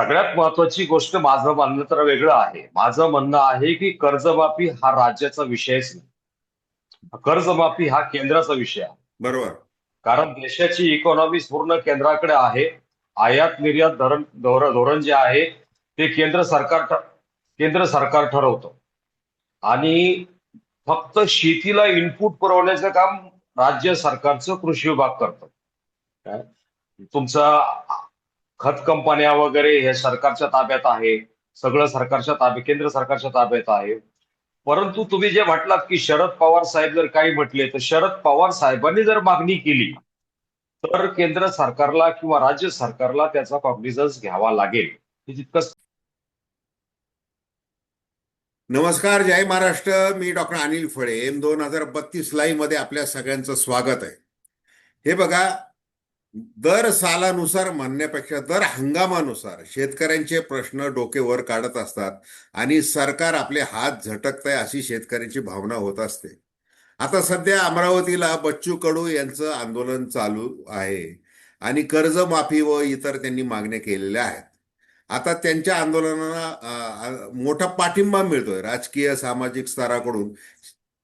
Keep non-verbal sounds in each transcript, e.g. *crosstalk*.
सगळ्यात महत्वाची गोष्ट माझं म्हणणं तर वेगळं आहे. माझं म्हणणं आहे की कर्जमाफी हा राज्याचा विषयच नाही. कर्जमाफी हा केंद्राचा विषय आहे. बरोबर. कारण देशाची इकॉनॉमी पूर्ण केंद्राकडे आहे. आयात निर्यात धोरण धोरण जे आहे ते केंद्र सरकार केंद्र सरकार ठरवतं. आणि फक्त शेतीला इनपुट पुरवण्याचं काम राज्य सरकारचं कृषी विभाग करतं? तुमचं खत कंपन्या वगैरे हे सरकारच्या ताब्यात आहे. सगळं सरकारच्या ताब्यात केंद्र सरकारच्या ताब्यात आहे. परंतु तुम्ही जे म्हटलात की शरद पवार साहेब जर काही म्हटले तर शरद पवार साहेबांनी जर मागणी केली तर केंद्र सरकारला किंवा राज्य सरकारला त्याचा कॉग्निझन्स घ्यावा लागेल. हे नमस्कार जय महाराष्ट्र. मी डॉक्टर अनिल फळे. एम दोन हजार बत्तीस लाईव्हमध्ये आपल्या सगळ्यांचं स्वागत आहे. हे बघा दर सालानुसार म्हणण्यापेक्षा दर हंगामानुसार शेतकऱ्यांचे प्रश्न डोकेवर काढत असतात आणि सरकार आपले हात झटकत आहे अशी शेतकऱ्यांची भावना होत असते. आता सध्या अमरावतीला बच्चू कडू यांचं आंदोलन चालू आहे आणि कर्जमाफी व इतर त्यांनी मागण्या केलेल्या आहेत. आता त्यांच्या आंदोलनाला मोठा पाठिंबा मिळतोय. राजकीय सामाजिक स्तराकडून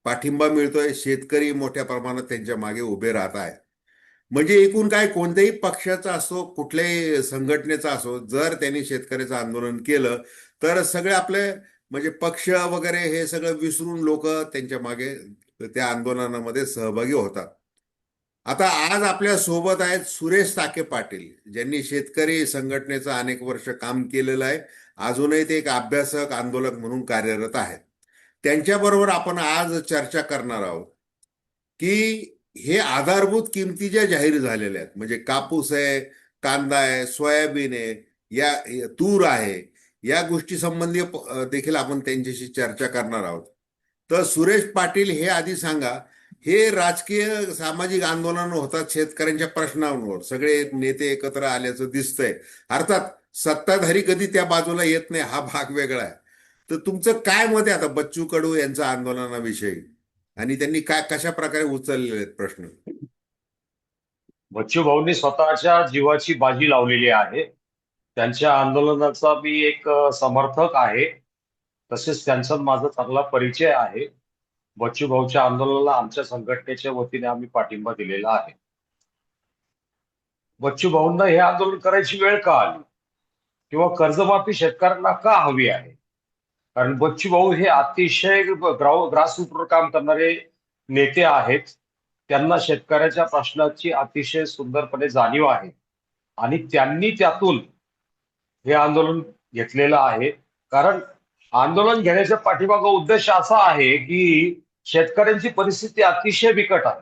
पाठिंबा मिळतोय. शेतकरी मोठ्या प्रमाणात त्यांच्या मागे उभे राहत आहेत. म्हणजे एकूण काय कोणत्याही पक्षाचा असो कुठल्याही संघटनेचा असो जर त्यांनी शेतकऱ्याचं आंदोलन केलं तर सगळे आपले म्हणजे पक्ष वगैरे हे सगळं विसरून लोक त्यांच्या मागे त्या आंदोलनामध्ये सहभागी होतात. आता आज आपल्यासोबत आहेत सुरेश ताके पाटील ज्यांनी शेतकरी संघटनेचं अनेक वर्ष काम केलेलं आहे. अजूनही ते एक अभ्यासक आंदोलक म्हणून कार्यरत आहेत. त्यांच्याबरोबर आपण आज चर्चा करणार आहोत की हे आधारभूत किमती ज्या जाहीर झालेल्या आहेत म्हणजे कापूस आहे कांदा आहे सोयाबीन आहे या तूर आहे या गोष्टी संबंधी देखील आपण त्यांच्याशी चर्चा करणार आहोत. तर सुरेश पाटील हे आधी सांगा हे राजकीय सामाजिक आंदोलन होतात शेतकऱ्यांच्या प्रश्नांवर. सगळे नेते एकत्र आल्याचं दिसतंय. अर्थात सत्ताधारी कधी त्या बाजूला येत नाही हा भाग वेगळा आहे. तर तुमचं काय मत आहे आता बच्चू कडू यांचं आंदोलनाविषयी? आणि त्यांनी काय कशा प्रकारे उचललेले आहेत प्रश्न? बच्चूभाऊंनी स्वतःच्या जीवाची बाजी लावलेली आहे. त्यांच्या आंदोलनाचा मी एक समर्थक आहे. तसेच त्यांचा माझा चांगला परिचय आहे. बच्चू भाऊच्या आंदोलनाला आमच्या संघटनेच्या वतीने आम्ही पाठिंबा दिलेला आहे. बच्चू भाऊंना हे आंदोलन करायची वेळ का आली? किंवा कर्जमाफी शेतकऱ्यांना का हवी आहे? कारण बच्चू भाऊ हे अतिशय ग्राउ ग्रासरूटवर काम करणारे नेते आहेत. त्यांना शेतकऱ्याच्या प्रश्नाची अतिशय सुंदरपणे जाणीव आहे. आणि त्यांनी त्यातून हे आंदोलन घेतलेलं आहे. कारण आंदोलन घेण्याच्या पाठीमागा उद्देश असा आहे की शेतकऱ्यांची परिस्थिती अतिशय बिकट आहे.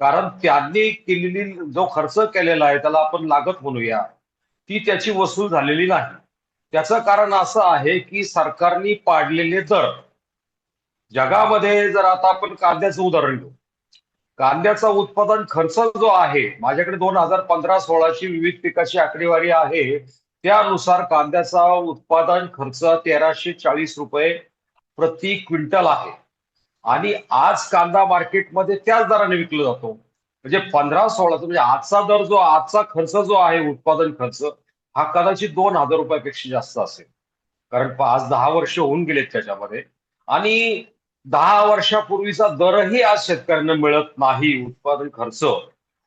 कारण त्यांनी केलेली जो खर्च केलेला आहे त्याला आपण लागत म्हणूया ती त्याची वसूल झालेली नाही. त्याचं कारण असं आहे की सरकारने पाडलेले दर. जगामध्ये जर आता आपण कांद्याचं उदाहरण घेऊ. कांद्याचा उत्पादन खर्च जो आहे माझ्याकडे दोन हजार पंधरा सोळाची विविध पिकाची आकडेवारी आहे. त्यानुसार कांद्याचा उत्पादन खर्च तेराशे चाळीस रुपये प्रति क्विंटल आहे. आणि आज कांदा मार्केटमध्ये त्याच दराने विकला जातो. म्हणजे पंधरा सोळाचा म्हणजे आजचा दर जो आजचा खर्च जो आहे उत्पादन खर्च हा कदाचित दोन हजार रुपयापेक्षा जास्त असेल. कारण आज दहा वर्ष होऊन गेलेत त्याच्यामध्ये. आणि दहा वर्षापूर्वीचा दरही आज शेतकऱ्यांना मिळत नाही उत्पादन खर्च.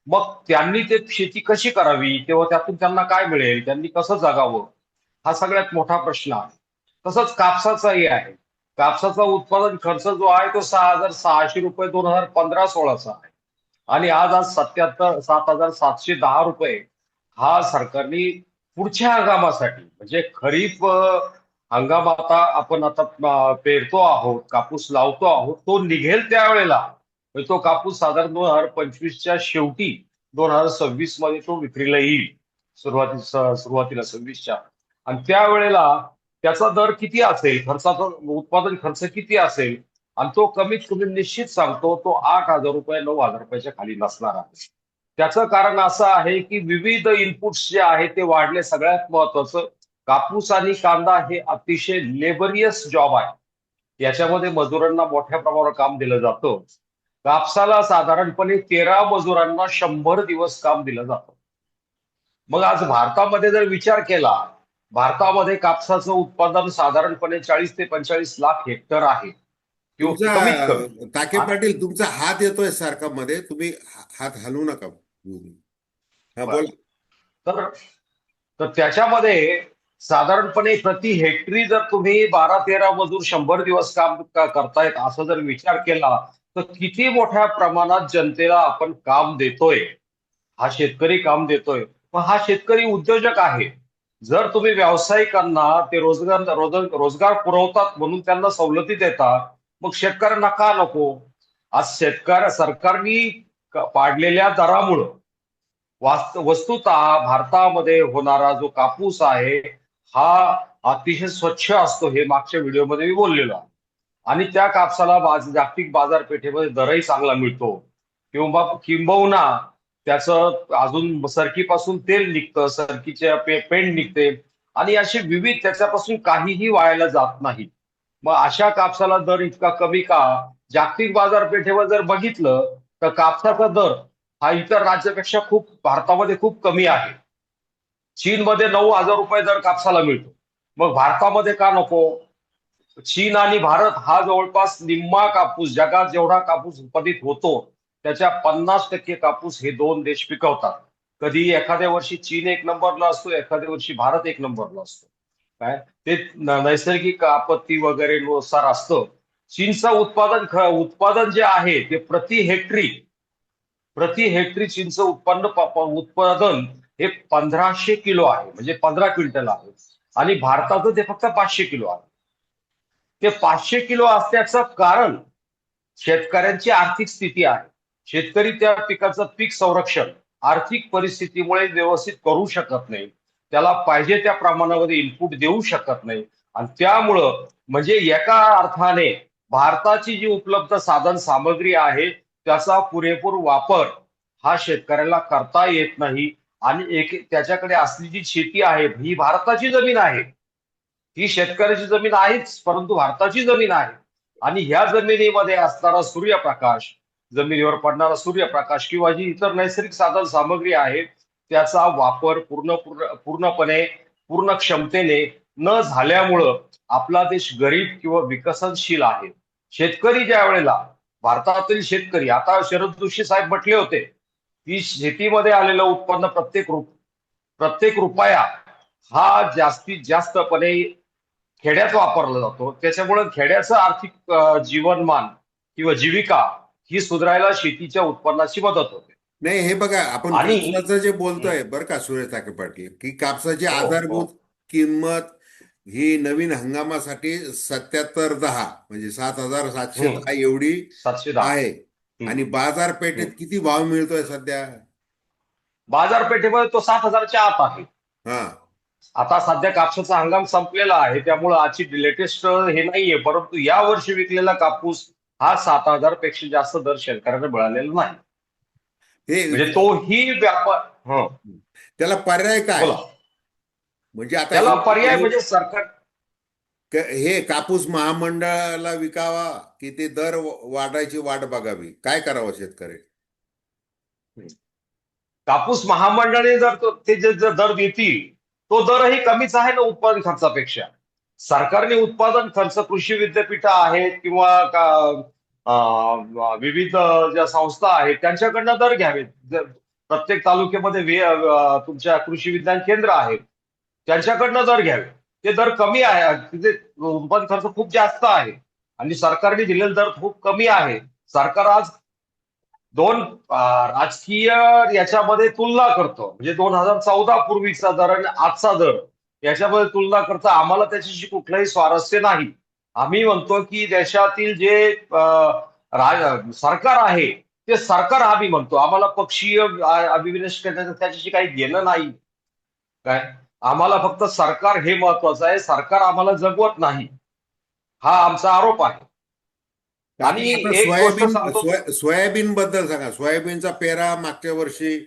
मग त्यांनी ते शेती कशी करावी? तेव्हा त्यातून त्यांना काय मिळेल? त्यांनी कसं जगावं? हा सगळ्यात मोठा प्रश्न आहे. तसंच कापसाचाही आहे. कापसाचा उत्पादन खर्च जो आहे तो सहा हजार सहाशे रुपये दोन हजार पंधरा सोळाचा आहे. आणि आज आज सत्याहत्तर सात हजार सातशे दहा रुपये हा सरकारने पुढच्या हंगामासाठी. म्हणजे खरीप हंगाम आता आपण आता पेरतो आहोत कापूस लावतो आहोत तो निघेल त्यावेळेला. म्हणजे तो कापूस साधारण दोन हजार पंचवीसच्या शेवटी दोन हजार सव्वीसमध्ये तो विक्रीला येईल. सुरुवाती सुरुवातीला सव्वीसच्या. आणि त्यावेळेला त्याचा दर किती असेल? खर्चाचा उत्पादन खर्च किती असेल? आणि तो कमीत कमी निश्चित सांगतो तो आठ हजार रुपये नऊ हजार रुपयाच्या खाली नसणार आहे. त्याचं कारण असं आहे की विविध इनपुट्स जे आहेत ते वाढले सगळ्यात महत्वाचं. कापूस आणि कांदा हे अतिशय लेबरियस जॉब आहे. याच्यामध्ये मजुरांना मोठ्या प्रमाणावर काम दिलं जातं. कापसाला साधारणपणे तेरा मजुरांना शंभर दिवस काम दिलं जातं. मग आज भारतामध्ये जर विचार केला भारतामध्ये कापसाचं उत्पादन साधारणपणे चाळीस ते पंचेचाळीस लाख हेक्टर आहे. ताके पाटील तुमचा हात येतोय सारखा मध्ये तुम्ही हात हलवू नका. तर तर त्याच्यामध्ये साधारणपणे प्रति हेक्टरी जर तुम्ही बारा तेरा मजूर शंभर दिवस काम करतायत असं जर विचार केला तर किती मोठ्या प्रमाणात जनतेला आपण काम देतोय? हा शेतकरी काम देतोय. मग हा शेतकरी उद्योजक आहे. जर तुम्ही व्यावसायिकांना ते रोजगार रोज- रोजगार पुरवतात म्हणून त्यांना सवलती देता मग शेतकऱ्यांना का नको? आज शेतकऱ्या सरकारने पाडलेल्या दरामुळं वस्तुतः भारतामध्ये होणारा जो कापूस आहे हा अतिशय स्वच्छ असतो हे मागच्या व्हिडिओमध्ये मी बोललेलो आहे. आणि त्या कापसाला बाज जागतिक बाजारपेठेमध्ये दरही चांगला मिळतो. किंवा किंबहुना त्याचं अजून सरकीपासून तेल निघतं सरकीच्या पे पेंड निघते. आणि असे विविध त्याच्यापासून काहीही वायाला जात नाही. मग अशा कापसाला दर इतका कमी का? जागतिक बाजारपेठेवर जर बघितलं तर कापसाचा दर हा इतर राज्यापेक्षा खूप भारतामध्ये खूप कमी आहे. चीनमध्ये नऊ हजार रुपये दर कापसाला मिळतो. मग भारतामध्ये का नको? चीन आणि भारत हा जवळपास निम्मा कापूस जगात जेवढा कापूस उत्पादित होतो त्याच्या पन्नास टक्के कापूस हे दोन देश पिकवतात. कधी एखाद्या वर्षी चीन एक नंबरला असतो एखाद्या वर्षी भारत एक नंबरला असतो. काय? ते नैसर्गिक आपत्ती वगैरे नुसार असतं. चीनचं उत्पादन ख- उत्पादन जे आहे ते प्रति हेक्टरी प्रति हेक्टरी चीनचं उत्पन्न उत्पादन हे पंधराशे किलो आहे. म्हणजे पंधरा क्विंटल आहे. आणि भारताचं ते फक्त पाचशे किलो आहे. ते पाचशे किलो असण्याचं कारण शेतकऱ्यांची आर्थिक स्थिती आहे. शेतकरी त्या पिकाचं पीक संरक्षण आर्थिक परिस्थितीमुळे व्यवस्थित करू शकत नाही. त्याला पाहिजे त्या प्रमाणामध्ये इनपुट देऊ शकत नाही. आणि त्यामुळं म्हणजे एका अर्थाने भारताची जी उपलब्ध साधन सामग्री आहे त्याचा पुरेपूर वापर हा शेतकऱ्याला करता येत नाही. आणि एक त्याच्याकडे असली जी शेती आहे ही भारताची जमीन आहे. ही शेतकऱ्याची जमीन आहेच परंतु भारताची जमीन आहे. आणि ह्या जमिनीमध्ये असणारा सूर्यप्रकाश जमिनीवर पडणारा सूर्यप्रकाश किंवा जी इतर नैसर्गिक साधन सामग्री आहे त्याचा वापर पूर्ण पूर्णपणे पूर्ण क्षमतेने न झाल्यामुळं आपला देश गरीब किंवा विकसनशील आहे. शेतकरी ज्या वेळेला भारतातील शेतकरी आता शरद जोशी साहेब म्हटले होते की शेतीमध्ये आलेलं उत्पन्न प्रत्येक रुप प्रत्येक रुपया हा जास्तीत जास्तपणे खेड्यात वापरला जातो. त्याच्यामुळे खेड्याचं आर्थिक जीवनमान किंवा जीविका ही सुधारायला शेतीच्या उत्पन्नाची मदत होते. नाही हे बघा आपण कापसाचं जे बोलतोय बरं का सुरेश ताके पाटील की कापसाची हो, हो. आधारभूत किंमत ही नवीन हंगामासाठी सत्याहत्तर दहा म्हणजे सात हजार सातशे. दहा एवढी आहे. आणि बाजारपेठेत किती भाव मिळतोय सध्या? बाजारपेठेमध्ये तो सात हजारच्या आत आहे. हा. आता सध्या कापसाचा हंगाम संपलेला आहे त्यामुळे आजची लेटेस्ट हे नाहीये परंतु या वर्षी विकलेला कापूस हा सात हजारपेक्षा जास्त दर शेतकऱ्यांना मिळालेला नाही. म्हणजे हे तोही व्यापार हं, त्याला पर्याय काय? म्हणजे आता त्याला पर्याय म्हणजे सरकार क- हे कापूस महामंडळाला विकावा की ते दर वाढायची वाट बघावी? काय करावं शेतकरी? कापूस महामंडळाने जर तो- ते जे जे दर देतील तो दरही कमीच आहे ना उत्पादन खर्चापेक्षा? सरकारने उत्पादन खर्च कृषी विद्यापीठं आहेत किंवा का- अं, विविध ज्या संस्था आहेत त्यांच्याकडनं दर घ्यावेत. जर प्रत्येक तालुक्यामध्ये वे- अं, तुमच्या कृषी विज्ञान केंद्र आहेत त्यांच्याकडनं दर घ्यावे. ते दर कमी आहे. तिथे उत्पादन खर्च खूप जास्त आहे. आणि सरकारने दिलेला दर खूप कमी आहे. सरकार आज दोन राजकीय याच्यामध्ये तुलना करतो. म्हणजे दोन हजार चौदा पूर्वीचा दर आणि आजचा दर याच्यामध्ये तुलना करता आम्हाला त्याच्याशी कुठलंही स्वारस्य नाही. आम्ही म्हणतो की देशातील जे राज- सरकार आहे ते सरकार आम्ही म्हणतो. आम्हाला पक्षीय अभिविनश करण्याचं त्याच्याशी काही घेणं नाही. काय? आम्हाला फक्त सरकार हे महत्वाचं आहे. सरकार आम्हाला जगवत नाही. हा आमचा आरोप आहे. आणि सोयाबीन सोयाबीन बद्दल सांगा. सोयाबीनचा पेरा मागच्या वर्षी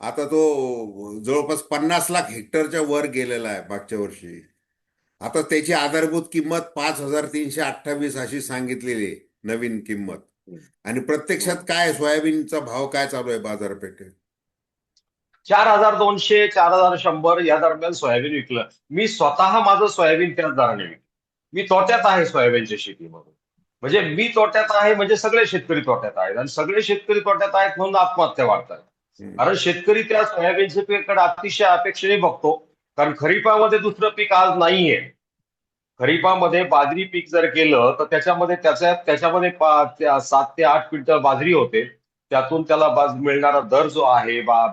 आता तो जवळपास पन्नास लाख हेक्टरच्या वर गेलेला आहे मागच्या वर्षी. आता त्याची आधारभूत किंमत पाच हजार तीनशे अठ्ठावीस अशी सांगितलेली नवीन किंमत. आणि प्रत्यक्षात काय सोयाबीनचा भाव काय चालू आहे बाजारपेठेत? चार हजार दोनशे चार हजार शंभर या दरम्यान सोयाबीन विकलं. मी स्वतः माझं सोयाबीन त्याच दराने विकलं. मी तोट्यात आहे सोयाबीनच्या शेतीमधून. म्हणजे मी तोट्यात आहे म्हणजे सगळे शेतकरी तोट्यात आहेत. आणि सगळे शेतकरी तोट्यात आहेत म्हणून आत्महत्या वाढतात. कारण शेतकरी त्या सोयाबीनच्या पिकाकडे अतिशय अपेक्षेने बघतो. कारण खरीपामध्ये दुसरं पीक आज नाहीये. खरीपामध्ये बाजरी पीक जर केलं तर त्याच्यामध्ये त्याच्या त्याच्यामध्ये सात ते आठ क्विंटल बाजरी होते. त्यातून त्याला बाज मिळणारा दर जो आहे बा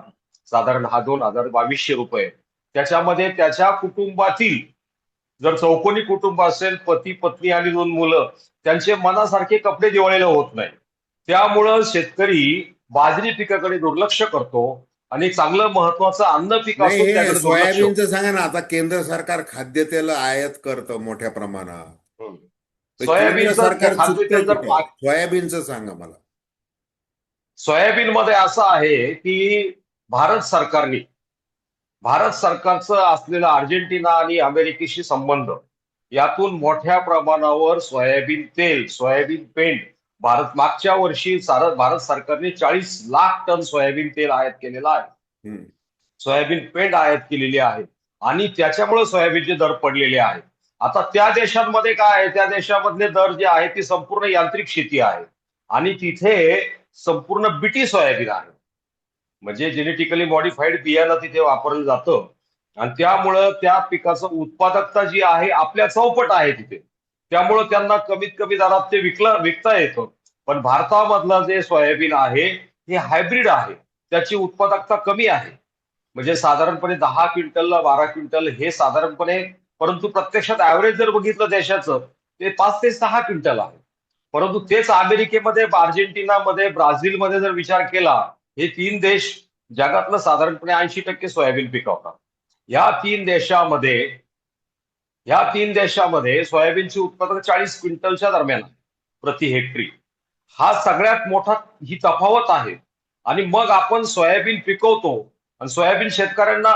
साधारण हा दोन हजार बावीसशे रुपये. त्याच्यामध्ये त्याच्या कुटुंबातील जर चौकोनी कुटुंब असेल पती पत्नी आणि दोन मुलं त्यांचे मनासारखे कपडे दिवाळीला होत नाही. त्यामुळं शेतकरी बाजरी पिकाकडे दुर्लक्ष करतो आणि चांगलं महत्वाचं अन्न पीक. सोयाबीनचं सांगा ना आता केंद्र सरकार खाद्यतेल आयात करतं मोठ्या प्रमाणात. केंद्र सरकार सोयाबीनचं सांगा मला. सोयाबीन मध्ये असं आहे की भारत सरकारने भारत सरकारचं असलेलं अर्जेंटिना आणि अमेरिकेशी संबंध यातून मोठ्या प्रमाणावर सोयाबीन तेल सोयाबीन पेंट भारत मागच्या वर्षी सार- भारत सरकारने चाळीस लाख टन सोयाबीन तेल आयात केलेलं आहे. सोयाबीन पेंट आयात केलेली आहे आणि त्याच्यामुळे सोयाबीनचे दर पडलेले आहेत. आता त्या देशांमध्ये काय आहे? त्या देशामधले दर जे आहे ती संपूर्ण यांत्रिक शेती आहे आणि तिथे संपूर्ण बिटी सोयाबीन आहे. म्हणजे जेनेटिकली मॉडिफाईड बियाणं तिथे वापरलं जातं. आणि त्यामुळं त्या पिकाचं उत्पादकता जी आहे आपल्या चौपट आहे तिथे. त्यामुळं त्यांना कमीत कमी दरात ते विकलं विकता येतं. पण भारतामधलं जे सोयाबीन आहे हे हायब्रिड आहे. त्याची उत्पादकता कमी आहे. म्हणजे साधारणपणे दहा क्विंटल बारा क्विंटल हे साधारणपणे परंतु प्रत्यक्षात ऍव्हरेज जर बघितलं देशाचं ते पाच ते सहा क्विंटल आहे. परंतु तेच अमेरिकेमध्ये अर्जेंटिनामध्ये ब्राझीलमध्ये जर विचार केला हे तीन देश जगातलं साधारणपणे ऐंशी टक्के सोयाबीन पिकवतात या तीन देशामध्ये या तीन देशामध्ये सोयाबीनची उत्पादन चाळीस क्विंटलच्या दरम्यान प्रति हेक्टरी. हा सगळ्यात मोठा ही तफावत आहे. आणि मग आपण सोयाबीन पिकवतो आणि सोयाबीन शेतकऱ्यांना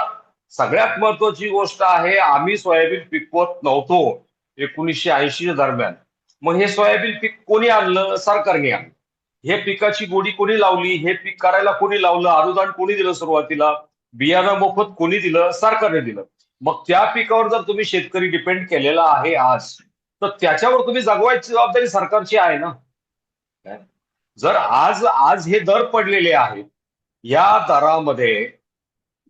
सगळ्यात महत्वाची गोष्ट आहे आम्ही सोयाबीन पिकवत नव्हतो एकोणीसशे ऐंशीच्या दरम्यान. मग हे सोयाबीन पीक कोणी आणलं? सरकारने आणलं. हे पिकाची गोडी कोणी लावली? हे पीक करायला कोणी लावलं? अनुदान कोणी दिलं सुरुवातीला? बियाणं मोफत कोणी दिलं? सरकारने दिलं. मग त्या पिकावर जर तुम्ही शेतकरी डिपेंड केलेला आहे आज तर त्याच्यावर तुम्ही जगवायची जबाबदारी सरकारची आहे ना? काय? जर आज आज हे दर पडलेले आहेत या दरामध्ये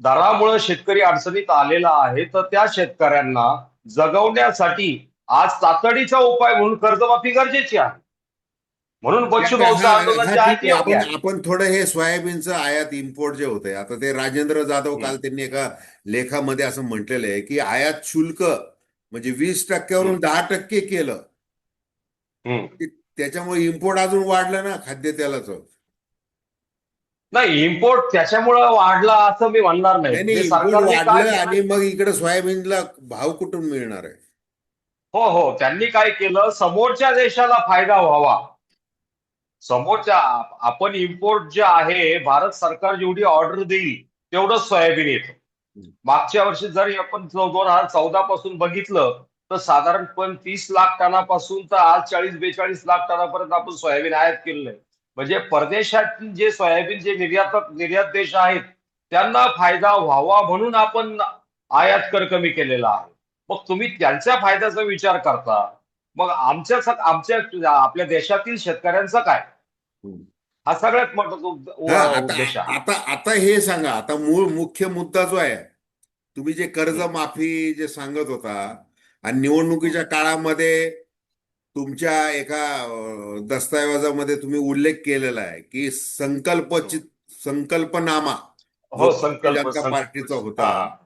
दरामुळे शेतकरी अडचणीत आलेला आहे तर त्या शेतकऱ्यांना जगवण्यासाठी आज तातडीचा उपाय म्हणून कर्जमाफी गरजेची आहे. म्हणून. आपण आपण थोडं हे सोयाबीनचं आयात इम्पोर्ट जे होतंय आता ते राजेंद्र जाधव काल त्यांनी एका लेखामध्ये असं म्हटलेलं आहे की आयात शुल्क म्हणजे वीस टक्क्यावरून. दहा टक्के केलं. त्याच्यामुळे इम्पोर्ट अजून वाढलं ना खाद्यतेलाचं नाही इम्पोर्ट त्याच्यामुळं वाढला असं मी म्हणणार नाही. वाढलं केलं- आणि मग इकडे सोयाबीनला भाव कुठून मिळणार आहे? हो हो त्यांनी काय केलं? समोरच्या देशाला फायदा व्हावा. समोरच्या आपण इम्पोर्ट जे आहे भारत सरकार जेवढी ऑर्डर देईल तेवढंच सोयाबीन येतं. मागच्या वर्षी जर आपण दोन हजार चौदा पासून बघितलं तर साधारणपणे तीस लाख टनापासून तर आज चाळीस बेचाळीस लाख टनापर्यंत आपण सोयाबीन आयात केलेलं आहे. म्हणजे परदेशातील जे सोयाबीन जे निर्यातक निर्यात देश आहेत त्यांना फायदा व्हावा म्हणून आपण आयात कर कमी केलेला आहे. मग तुम्ही त्यांच्या फायद्याचा विचार करता. मग आमच्या आमच्या आपल्या देशातील शेतकऱ्यांचं काय. हा सगळ्यात मोठा आता आता हे सांगा आता मूळ मुख्य मुद्दा जो आहे तुम्ही जे कर्जमाफी जे सांगत होता आणि निवडणुकीच्या काळामध्ये तुमच्या एका दस्तऐवजामध्ये तुम्ही उल्लेख केलेला आहे की संकल्पचित संकल्पनामा हो संकल्प संकल्प. पार्टीचा होता.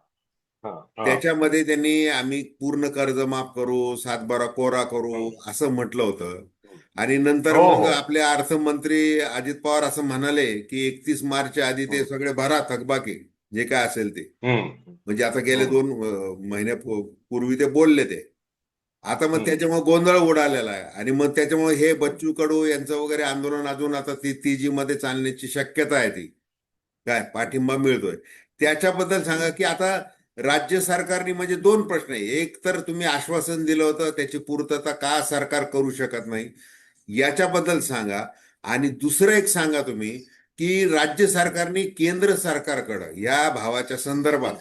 हा, हा, हा. त्याच्यामध्ये त्यांनी आम्ही पूर्ण कर्ज माफ करू सातबारा कोरा करू असं म्हटलं होतं आणि नंतर हो, मग हो. आपले अर्थमंत्री अजित पवार असं म्हणाले की एकतीस मार्चच्या आधी ते हो. सगळे भरा थकबाकी जे काय असेल ते. म्हणजे आता गेले हो. दोन अं, महिन्यापूर्वी ते बोलले ते आता मग. त्याच्यामुळे गोंधळ उडालेला आहे आणि मग त्याच्यामुळे हे बच्चू कडू यांचं वगैरे आंदोलन अजून आता ती तिजी मध्ये चालण्याची शक्यता आहे ती काय पाठिंबा मिळतोय त्याच्याबद्दल सांगा की आता राज्य सरकारने म्हणजे दोन प्रश्न आहे. एक तर तुम्ही आश्वासन दिलं होतं त्याची पूर्तता का सरकार करू शकत नाही? याच्याबद्दल सांगा. आणि दुसरं एक सांगा तुम्ही की राज्य सरकारने केंद्र सरकारकडं या भावाच्या संदर्भात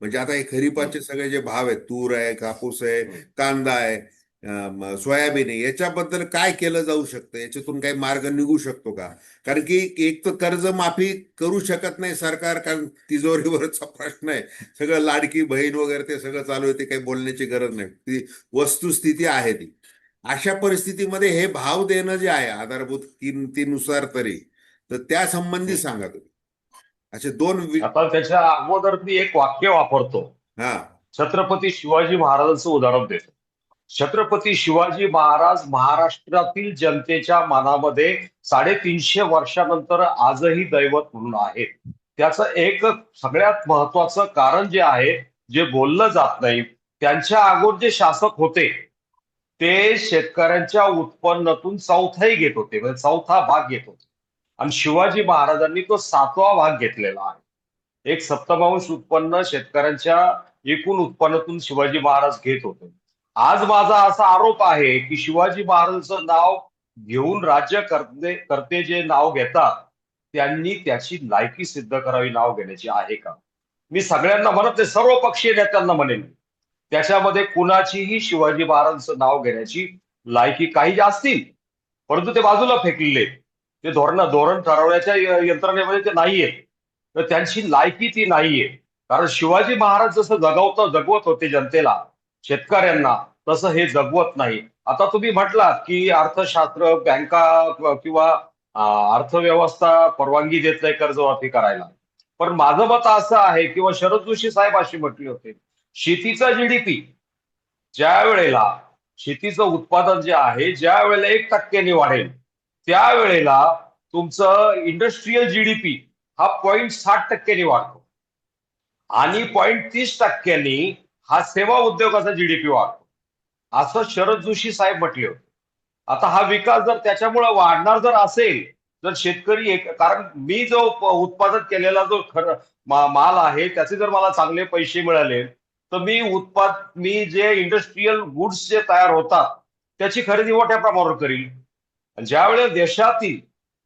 म्हणजे आता हे खरीपाचे सगळे जे भाव आहेत तूर आहे कापूस आहे कांदा आहे सोयाबीन आहे याच्याबद्दल काय केलं जाऊ शकतं? याच्यातून काही मार्ग निघू शकतो का? कारण की एक तर कर्जमाफी करू शकत नाही सरकार कारण तिजोरीवरचा प्रश्न आहे. सगळं लाडकी बहीण वगैरे ते सगळं चालू आहे ते काही बोलण्याची गरज नाही. ती वस्तुस्थिती आहे ती. अशा परिस्थितीमध्ये हे भाव देणं जे आहे आधारभूत किमतीनुसार तरी तर त्या संबंधी सांगा तुम्ही. असे दोन त्याच्या अगोदर मी एक वाक्य वापरतो. हा. छत्रपती शिवाजी महाराजांचं उदाहरण देतो. छत्रपती शिवाजी महाराज महाराष्ट्रातील जनतेच्या मनामध्ये साडेतीनशे वर्षानंतर आजही दैवत म्हणून आहेत. त्याचं एक सगळ्यात महत्वाचं कारण जे आहे जे बोललं जात नाही त्यांच्या अगोदर जे शासक होते ते शेतकऱ्यांच्या उत्पन्नातून चौथाही घेत होते म्हणजे चौथा भाग घेत होते. आणि शिवाजी महाराजांनी तो सातवा भाग घेतलेला आहे. एक सप्तमांश उत्पन्न शेतकऱ्यांच्या एकूण उत्पन्नातून शिवाजी महाराज घेत होते. आज माझा असा आरोप आहे की शिवाजी महाराजांचं नाव घेऊन राज्य करते करते जे नाव घेतात त्यांनी त्याची लायकी सिद्ध करावी नाव घेण्याची आहे का? मी सगळ्यांना म्हणत नाही सर्व पक्षीय नेत्यांना म्हणेन. त्याच्यामध्ये कुणाचीही शिवाजी महाराजांचं नाव घेण्याची लायकी काही असतील परंतु ते बाजूला फेकलेले ते धोरण धोरण ठरवण्याच्या यंत्रणेमध्ये ते नाहीये. तर त्यांची लायकी ती नाहीये. कारण शिवाजी महाराज जसं जगवत जगवत होते जनतेला शेतकऱ्यांना तसं हे जगवत नाही. आता तुम्ही म्हटलात की अर्थशास्त्र बँका किंवा अर्थव्यवस्था परवानगी देत नाही कर्जमाफी करायला. पण माझं मत असं आहे किंवा शरद जोशी साहेब अशी म्हटले होते शेतीचा जीडीपी ज्या वेळेला शेतीचं उत्पादन जे आहे ज्या वेळेला एक टक्क्याने वाढेल त्यावेळेला तुमचं इंडस्ट्रीयल जीडीपी हा पॉईंट साठ टक्क्यांनी वाढतो. आणि पॉईंट तीस टक्क्यांनी हा सेवा उद्योगाचा जीडीपी वाढतो. असं शरद जोशी साहेब म्हटले होते. आता हा विकास जर त्याच्यामुळे वाढणार जर असेल जर शेतकरी एक कारण मी जो उत्पादन केलेला जो खर मा- माल आहे त्याचे जर मला चांगले पैसे मिळाले तर मी उत्पाद मी जे इंडस्ट्रीयल गुड्स जे तयार होतात त्याची खरेदी मोठ्या प्रमाणावर करील ज्यावेळेस देशातील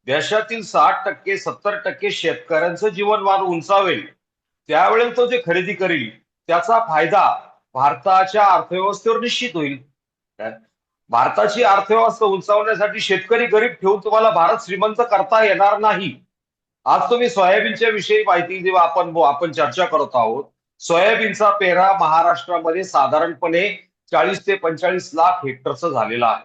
देशातील साठ टक्के सत्तर टक्के शेतकऱ्यांचं जीवनमान उंचावेल त्यावेळेस तो जे खरेदी करील त्याचा फायदा भारताच्या अर्थव्यवस्थेवर निश्चित होईल. भारताची अर्थव्यवस्था उंचावण्यासाठी शेतकरी गरीब ठेवून तुम्हाला भारत श्रीमंत करता येणार नाही. आज तुम्ही सोयाबीनच्या विषयी माहिती जेव्हा आपण आपण चर्चा करत आहोत. सोयाबीनचा पेरा महाराष्ट्रामध्ये साधारणपणे चाळीस ते पंचेचाळीस लाख हेक्टरचं झालेलं आहे.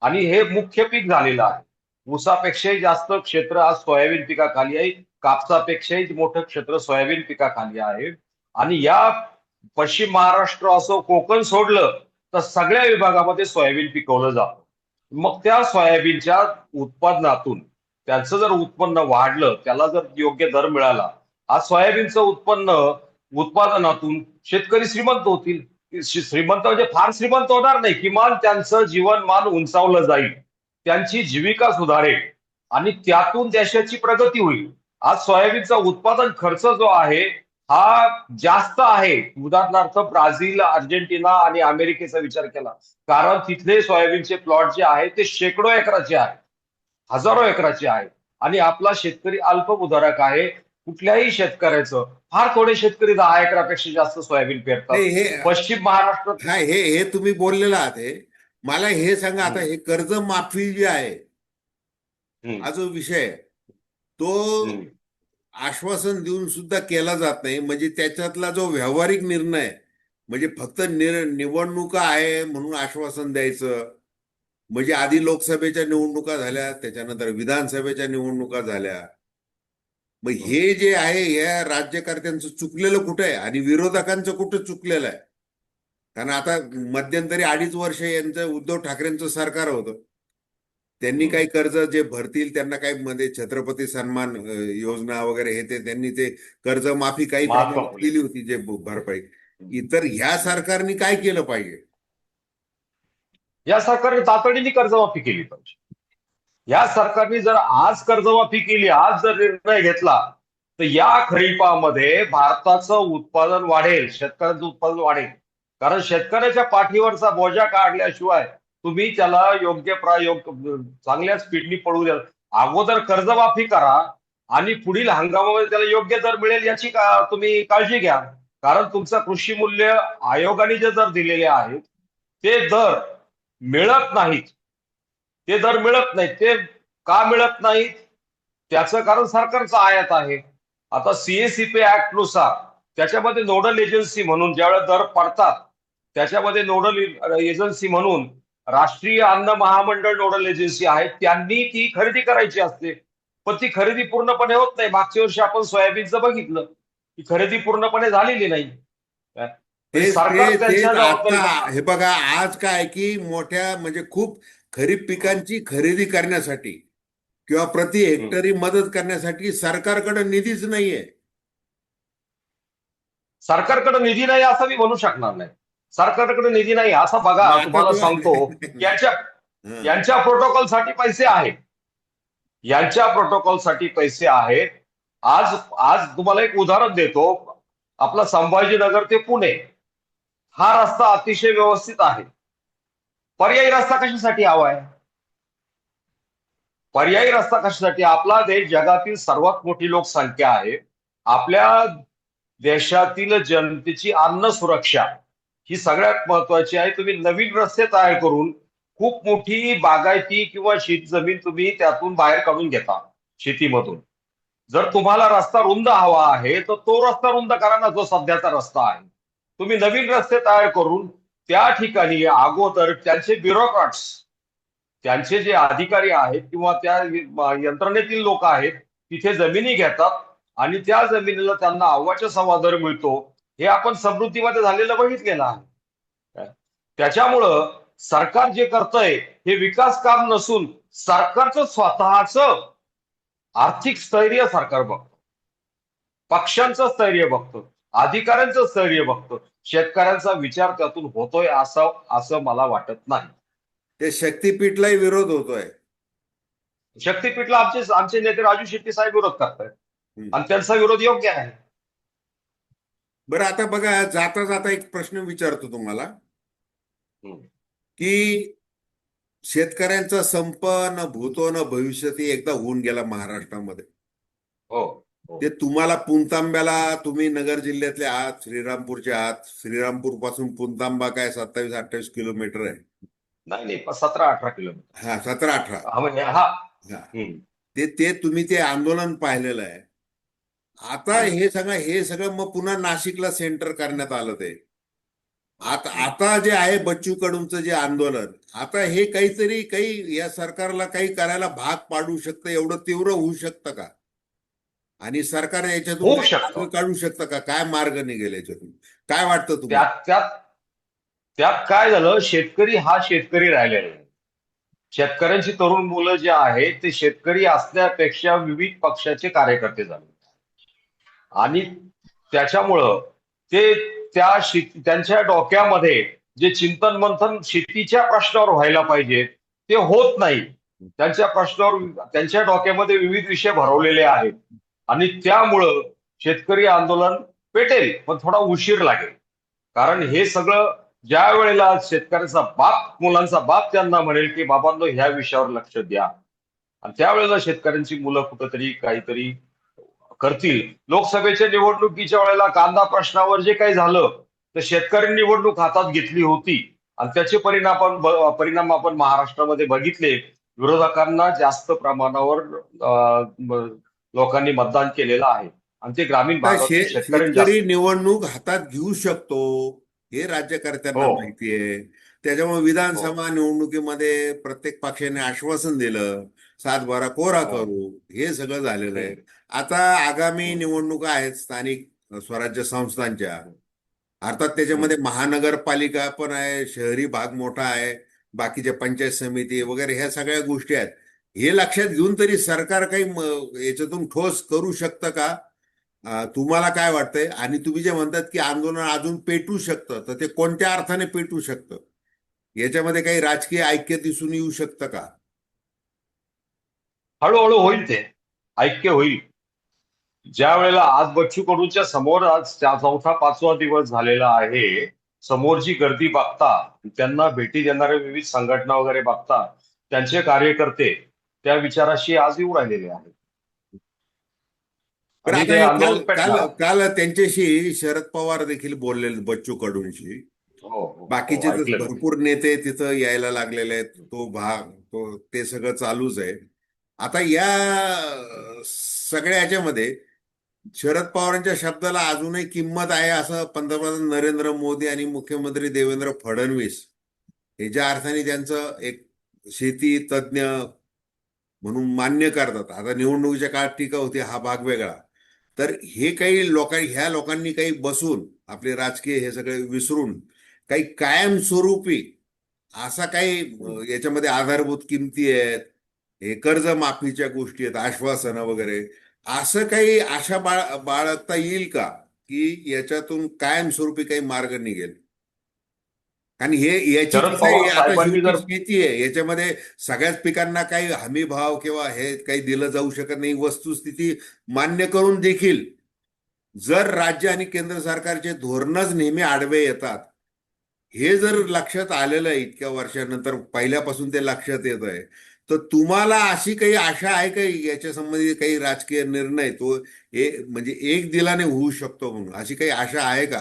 आणि हे मुख्य पीक झालेलं आहे. ऊसापेक्षाही जास्त क्षेत्र आज सोयाबीन पिकाखाली आहे. कापसापेक्षाही मोठं क्षेत्र सोयाबीन पिकाखाली आहे. आणि या पश्चिम महाराष्ट्र असो कोकण सोडलं तर सगळ्या विभागामध्ये सोयाबीन पिकवलं जातं. मग त्या सोयाबीनच्या उत्पादनातून त्यांचं जर उत्पन्न वाढलं त्याला जर योग्य दर मिळाला आज सोयाबीनचं उत्पन्न उत्पादनातून शेतकरी श्रीमंत होतील. श्री- श्रीमंत म्हणजे फार श्रीमंत होणार नाही किमान त्यांचं जीवनमान उंचावलं जाईल. त्यांची जीविका सुधारेल आणि त्यातून देशाची प्रगती होईल. आज सोयाबीनचा उत्पादन खर्च जो आहे हा जास्त आहे. उदाहरणार्थ ब्राझील अर्जेंटिना आणि अमेरिकेचा विचार केला. कारण तिथले सोयाबीनचे प्लॉट जे आहेत ते शेकडो एकराचे आहेत. हजारो एकराचे आहेत. आणि आपला शेतकरी अल्पभूधारक आहे. कुठल्याही शेतकऱ्याचं फार थोडे शेतकरी दहा एकरापेक्षा जास्त सोयाबीन पेरतात. हे पश्चिम महाराष्ट्रात हा हे हे तुम्ही बोललेलं आहात हे. मला हे सांगा आता हे कर्जमाफी जी आहे हा जो विषय आहे तो. आश्वासन देऊन सुद्धा केला जात नाही. म्हणजे त्याच्यातला जो व्यावहारिक निर्णय म्हणजे फक्त निर निवडणुका आहे म्हणून आश्वासन द्यायचं. म्हणजे आधी लोकसभेच्या निवडणुका झाल्या त्याच्यानंतर विधानसभेच्या निवडणुका झाल्या. मग हे जे आहे या राज्यकर्त्यांचं चुकलेलं कुठं आहे? आणि विरोधकांचं कुठं चुकलेलं आहे? कारण आता मध्यंतरी अडीच वर्ष यांचं उद्धव ठाकरेंचं सरकार होतं. त्यांनी काही कर्ज जे भरतील त्यांना काही मध्ये छत्रपती सन्मान योजना वगैरे हे ते त्यांनी ते कर्जमाफी काही माफ केली. दिली होती जे भरपाई. इतर ह्या सरकारने काय केलं पाहिजे? या सरकारने तातडीने कर्जमाफी केली पाहिजे. या सरकारने जर आज कर्जमाफी केली आज जर निर्णय घेतला तर या खरीपामध्ये भारताचं उत्पादन वाढेल शेतकऱ्यांचं उत्पादन वाढेल. कारण शेतकऱ्याच्या पाठीवरचा बोजा काढल्याशिवाय तुम्ही त्याला योग्य प्रायोग चांगल्या स्पीडनी पडू द्या अगोदर कर्जमाफी करा आणि पुढील हंगामामध्ये त्याला योग्य दर मिळेल याची का तुम्ही काळजी घ्या. कारण तुमचं कृषी मूल्य आयोगाने जे दर दिलेले आहेत ते दर मिळत नाहीत. ते दर मिळत नाहीत. ते का मिळत नाहीत? त्याचं कारण सरकारचा आयात आहे. आता सीएसीपी ऍक्टनुसार त्याच्यामध्ये नोडल एजन्सी म्हणून ज्यावेळेस दर पडतात त्याच्यामध्ये नोडल एजन्सी म्हणून राष्ट्रीय अन्न महामंडळ नोडल एजन्सी आहे त्यांनी ती खरेदी करायची असते. पण ती खरेदी पूर्णपणे होत नाही. मागच्या वर्षी आपण सोयाबीनचं बघितलं. ती खरेदी पूर्णपणे झालेली नाही. हे बघा आज काय की मोठ्या म्हणजे खूप खरीप पिकांची खरेदी करण्यासाठी किंवा प्रति हेक्टरी मदत करण्यासाठी सरकारकडे निधीच नाहीये. सरकारकडे निधी नाही असं मी म्हणू शकणार नाही. सरकारकडे निधी नाही असं बघा तुम्हाला सांगतो. *laughs* यांच्या. यांच्या प्रोटोकॉलसाठी पैसे आहेत. यांच्या प्रोटोकॉलसाठी पैसे आहेत. आज आज तुम्हाला एक उदाहरण देतो. आपला संभाजीनगर ते पुणे. हा रस्ता अतिशय व्यवस्थित आहे. पर्यायी रस्ता कशासाठी हवा आहे पर्यायी रस्ता कशासाठी? आपला देश जगातील सर्वात मोठी लोकसंख्या आहे. आपल्या देशातील जनतेची अन्न सुरक्षा. ही सगळ्यात महत्वाची आहे. तुम्ही नवीन रस्ते तयार करून खूप मोठी बागायती किंवा शेत जमीन तुम्ही त्यातून बाहेर काढून घेता शेतीमधून. जर तुम्हाला रस्ता रुंद हवा आहे तर तो रस्ता रुंद करा ना जो सध्याचा रस्ता आहे. तुम्ही नवीन रस्ते तयार करून त्या ठिकाणी अगोदर त्यांचे ब्युरोक्रॅट्स त्यांचे जे अधिकारी आहेत किंवा त्या यंत्रणेतील लोक आहेत तिथे जमिनी घेतात आणि त्या जमिनीला त्यांना अव्वाच्या सव्वा दर मिळतो. हे आपण समृद्धीमध्ये झालेलं बघितलेलं आहे. त्याच्यामुळं सरकार जे करतंय हे विकास काम नसून सरकारचं स्वतःच आर्थिक स्थैर्य सरकार बघतं. पक्षांचं स्थैर्य बघतं अधिकाऱ्यांचं स्थैर्य बघतं. शेतकऱ्यांचा विचार त्यातून होतोय असं असं मला वाटत नाही. ते शक्तीपीठलाही विरोध होतोय. शक्तीपीठला आमचे आमचे नेते राजू शेट्टी साहेब विरोध करतायत. आणि त्यांचा विरोध योग्य आहे. बरं आता बघा जाता जाता एक प्रश्न विचारतो तुम्हाला. की शेतकऱ्यांचा संप न भूतो न भविष्यती एकदा होऊन गेला महाराष्ट्रामध्ये. हो ते तुम्हाला पुणतांब्याला तुम्ही नगर जिल्ह्यातले आहात श्रीरामपूरचे आहात. श्रीरामपूरपासून पुणतांबा काय सत्तावीस अठ्ठावीस किलोमीटर आहे. नाही नाही सतरा अठरा किलोमीटर. हा सतरा अठरा. हा म्हणजे हा. हा. ते ते तुम्ही ते आंदोलन पाहिलेलं आहे. आता हे सगळं हे सगळं मग पुन्हा नाशिकला सेंटर करण्यात आलं ते. आता आता जे आहे बच्चू कडूंचं जे आंदोलन आता हे काहीतरी काही या सरकारला काही करायला भाग पाडू शकतं एवढं तीव्र होऊ शकतं का? आणि सरकार याच्यातून काढू शकतं का? काय मार्ग निघेल याच्यातून? काय वाटतं तुम्हाला? त्यात काय झालं? शेतकरी हा शेतकरी राहिलेला शेतकऱ्यांची तरुण मुलं जे आहेत ते शेतकरी असण्यापेक्षा विविध पक्षाचे कार्यकर्ते झाले. आणि त्याच्यामुळं ते त्या शेती त्यांच्या डोक्यामध्ये जे चिंतन मंथन शेतीच्या प्रश्नावर व्हायला पाहिजे ते होत नाही. त्यांच्या प्रश्नावर त्यांच्या डोक्यामध्ये विविध विषय भरवलेले आहेत. आणि त्यामुळं शेतकरी आंदोलन पेटेल पण थोडा उशीर लागेल. कारण हे सगळं ज्या वेळेला शेतकऱ्याचा बाप मुलांचा बाप त्यांना म्हणेल की बाबांनो ह्या विषयावर लक्ष द्या. आणि त्यावेळेला शेतकऱ्यांची मुलं कुठंतरी काहीतरी करतील. लोकसभेच्या निवडणुकीच्या वेळेला कांदा प्रश्नावर जे काही झालं तर शेतकरी निवडणूक हातात घेतली होती. आणि त्याचे परिणाम आपण परिणाम आपण महाराष्ट्रामध्ये बघितले. विरोधकांना जास्त प्रमाणावर लोकांनी मतदान केलेलं आहे. आणि ते ग्रामीण शेतकरी निवडणूक हातात घेऊ शकतो हे राज्यकर्त्यांना हो. माहिती आहे. त्याच्यामुळे विधानसभा निवडणुकीमध्ये प्रत्येक पक्षाने आश्वासन दिलं सात बारा कोरा हो. करू हे सगळं झालेलं आहे. आता आगामी निवडणुका आहेत स्थानिक स्वराज्य संस्थांच्या. अर्थात त्याच्यामध्ये महानगरपालिका पण आहे शहरी भाग मोठा आहे बाकीच्या पंचायत समिती वगैरे ह्या सगळ्या गोष्टी आहेत. हे लक्षात घेऊन तरी सरकार काही याच्यातून ठोस करू शकतं का? तुम्हाला काय वाटतंय? आणि तुम्ही जे म्हणतात की आंदोलन अजून पेटू शकतं तर ते कोणत्या अर्थाने पेटू शकतं? याच्यामध्ये काही राजकीय ऐक्य दिसून येऊ शकतं का? हळूहळू होईल ते. ऐक्य होईल. ज्या वेळेला आज बच्चू कडूच्या समोर आज चौथा पाचवा दिवस झालेला आहे समोर जी गर्दी बघता त्यांना भेटी देणारे विविध संघटना वगैरे बघता त्यांचे कार्यकर्ते त्या विचाराशी आज येऊ राहिलेले आहेत. काल त्यांच्याशी शरद पवार देखील बोलले बच्चू कडूंशी हो, हो, हो, बाकीचे. भरपूर नेते तिथं यायला लागलेले आहेत तो भाग तो ते सगळं चालूच आहे. आता या सगळ्या ह्याच्यामध्ये शरद पवारांच्या शब्दाला अजूनही किंमत आहे असं पंतप्रधान नरेंद्र मोदी आणि मुख्यमंत्री देवेंद्र फडणवीस हे ज्या अर्थाने त्यांचं एक शेती तज्ज्ञ म्हणून मान्य करतात. आता निवडणुकीच्या काळात टीका होती हा भाग वेगळा. तर हे काही लोकांनी ह्या लोकांनी काही बसून आपले राजकीय हे सगळे विसरून काही कायमस्वरूपी असा काही याच्यामध्ये आधारभूत किमती आहेत हे कर्जमाफीच्या गोष्टी आहेत आश्वासनं वगैरे असं काही आशा बाळ बाळगता येईल का? की याच्यातून कायमस्वरूपी काही मार्ग निघेल? आणि हे याची शेती आहे याच्यामध्ये सगळ्याच पिकांना काही हमी भाव किंवा हे काही दिलं जाऊ शकत नाही वस्तुस्थिती मान्य करून देखील जर राज्य आणि केंद्र सरकारचे धोरणच नेहमी आडवे येतात हे जर लक्षात आलेलं आहे इतक्या वर्षानंतर पहिल्यापासून ते लक्षात येत आहे तर तुम्हाला अशी काही आशा आहे का याच्या संबंधी काही राजकीय निर्णय? तो ए म्हणजे एक दिलाने होऊ शकतो म्हणून. अशी काही आशा आहे का?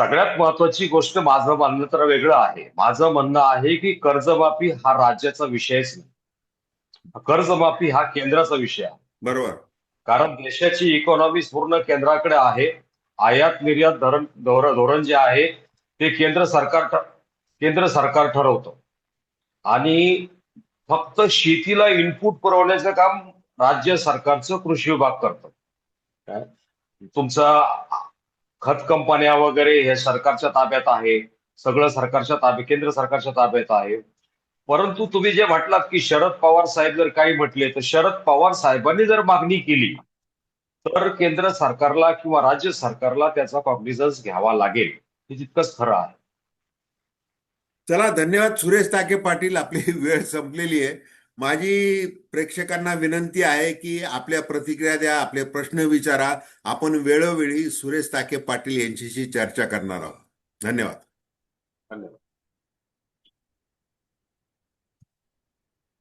सगळ्यात महत्वाची गोष्ट माझं म्हणणं तर वेगळं आहे. माझं म्हणणं आहे की कर्जमाफी हा राज्याचा विषयच नाही. कर्जमाफी हा केंद्राचा विषय आहे. बरोबर. कारण देशाची इकॉनॉमी पूर्ण केंद्राकडे आहे. आयात निर्यात धोरण धोरण धोरण जे आहे ते केंद्र सरकार केंद्र सरकार ठरवतं. आणि फक्त शेतीला इनपुट पुरवण्याचं काम राज्य सरकारचं कृषी विभाग करतं? तुमचं खत कंपन्या वगैरे हे सरकारच्या ताब्यात आहे सगळं सरकारच्या ताब्यात केंद्र सरकारच्या ताब्यात आहे. परंतु तुम्ही जे म्हटलात की शरद पवार साहेब जर काही म्हटले तर शरद पवार साहेबांनी जर मागणी केली तर केंद्र सरकारला किंवा राज्य सरकारला त्याचा कॉग्निझन्स घ्यावा लागेल. हे तितकंच खरं आहे. चला धन्यवाद सुरेश ताके पाटील आपली *laughs* वेळ संपलेली आहे. माझी प्रेक्षकांना विनंती आहे की आपल्या प्रतिक्रिया द्या आपले प्रश्न विचारा. आपण वेळोवेळी सुरेश ताके पाटील यांच्याशी चर्चा करणार आहोत. धन्यवाद. धन्यवाद.